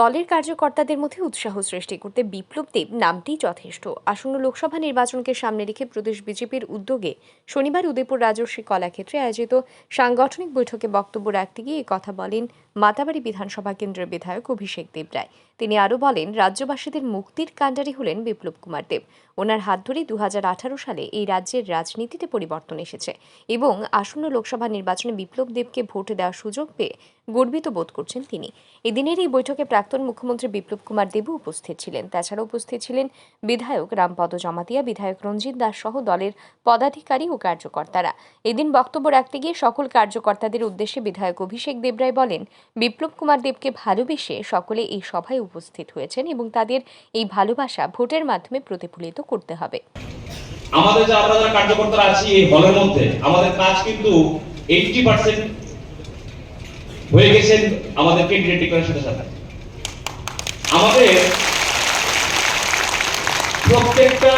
দলের কার্যকর্তাদের মধ্যে উৎসাহ সৃষ্টি করতে বিপ্লব দেব নামটি যথেষ্ট। আসন্ন লোকসভা নির্বাচনকে সামনে রেখে প্রদেশ বিজেপির উদ্যোগে শনিবার উদয়পুর রাজস্বী কলাক্ষেত্রে আয়োজিত সাংগঠনিক বৈঠকে বক্তব্য রাখতে গিয়ে কথা বলেন মাতাবাড়ি বিধানসভা কেন্দ্রের বিধায়ক অভিষেক দেব রায়। তিনি আরও বলেন, রাজ্যবাসীদের মুক্তির কাণ্ডারি হলেন বিপ্লব কুমার দেব। ওনার হাত দুহাজার আঠারো সালে এই রাজ্যের রাজনীতিতে পরিবর্তন এসেছে এবং আসন্ন লোকসভা নির্বাচনে বিপ্লব দেবকে ভোট দেওয়ার সুযোগ পেয়ে গর্বিত বোধ করছেন তিনি। এদিনের এই বৈঠকে প্রাক্তন মুখ্যমন্ত্রী বিপ্লব কুমার দেবও উপস্থিত ছিলেন। তাছাড়া উপস্থিত ছিলেন বিধায়ক রামপদ জমাতিয়া, বিধায়ক রঞ্জিত দাস সহ দলের পদাধিকারী ও কার্যকর্তারা। এদিন বক্তব্য রাখতে গিয়ে সকল কার্যকর্তাদের উদ্দেশ্যে বিধায়ক অভিষেক দেবরায় বলেন, বিপ্লব কুমার দেবকে ভালোবেসে সকলে এই সভায় উপস্থিত হয়েছেন এবং তাদের এই ভালোবাসা ভোটের মাধ্যমে প্রতিফলিত করতে হবে। আমাদের যে আমরা যারা কার্যকর্তারা আছি এই হলের মধ্যে, আমাদের কাজ কিন্তু এইটটি পার্সেন্ট হয়ে গেছেন আমাদের ক্যান্ডিডেট ডিক্লারেশনের সাথে। আমাদের প্রত্যেকটা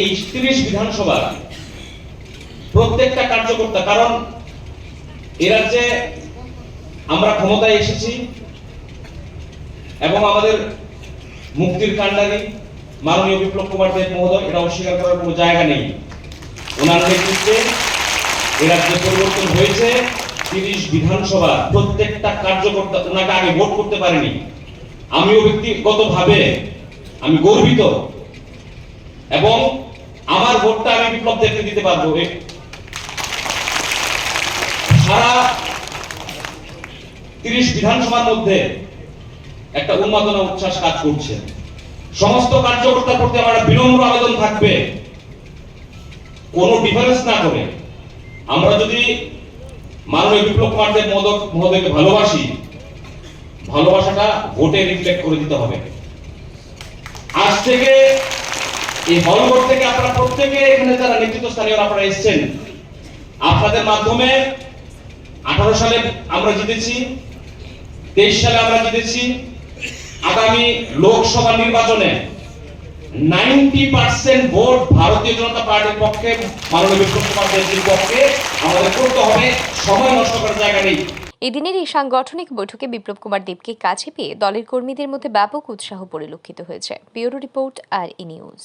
এই তিরিশ বিধানসভা, প্রত্যেকটা কার্যকর্তা, কারণ এরা যে আমরা ক্ষমতায় এসেছি এবং আমাদের মুক্তির কাণ্ডারি মাননীয় বিপ্লব কুমার দেব মহোদয় এটা অস্বীকার করার কোনো জায়গা নেই। ওনার নেতৃত্বে এ রাজ্যে পরিবর্তন হয়েছে। তিরিশ বিধানসভা, প্রত্যেকটা কার্যকর্তা ওনাকে আগে ভোট করতে পারেনি। আমিও ব্যক্তিগতভাবে আমি গর্বিত এবং আমার ভোটটা আমি বিপ্লব দেবকে দিতে পারব। সারা তিরিশ বিধানসভার মধ্যে একটা উন্মাদনা উচ্ছ্বাস কাজ করছে। সমস্ত কার্যকর্তা করতে আমার বিনম্র আবেদন থাকবে। কোনো ডিফারেন্স না করে। আমরা যদি মাননীয় বিপ্লব কুমার দেব মহোদয় মহোদয়কে ভালোবাসি, ভালোবাসাটা ভোটে রিফ্লেক্ট করে দিতে হবে। আজ থেকে এই হলঘর থেকে আপনারা প্রত্যেকে এখানে যারা নেতৃত্ব স্থানীয় আপনারা এসেছেন, আপনাদের মাধ্যমে আঠারো সালে আমরা জিতেছি, তেইশ সালে আমরা জিতেছি আগামী লোকসভা নির্বাচনে নাইনটি পার্সেন্ট ভোট ভারতীয় জনতা পার্টির পক্ষে, মাননীয় পক্ষে আমাদের করতে হবে। সময় নষ্ট করার জায়গা নেই। এদিনের এই সাংগঠনিক বৈঠকে বিপ্লব কুমার দেবকে কাছে পেয়ে দলের কর্মীদের মধ্যে ব্যাপক উৎসাহ পরিলক্ষিত হয়েছে। Bureau report R E news.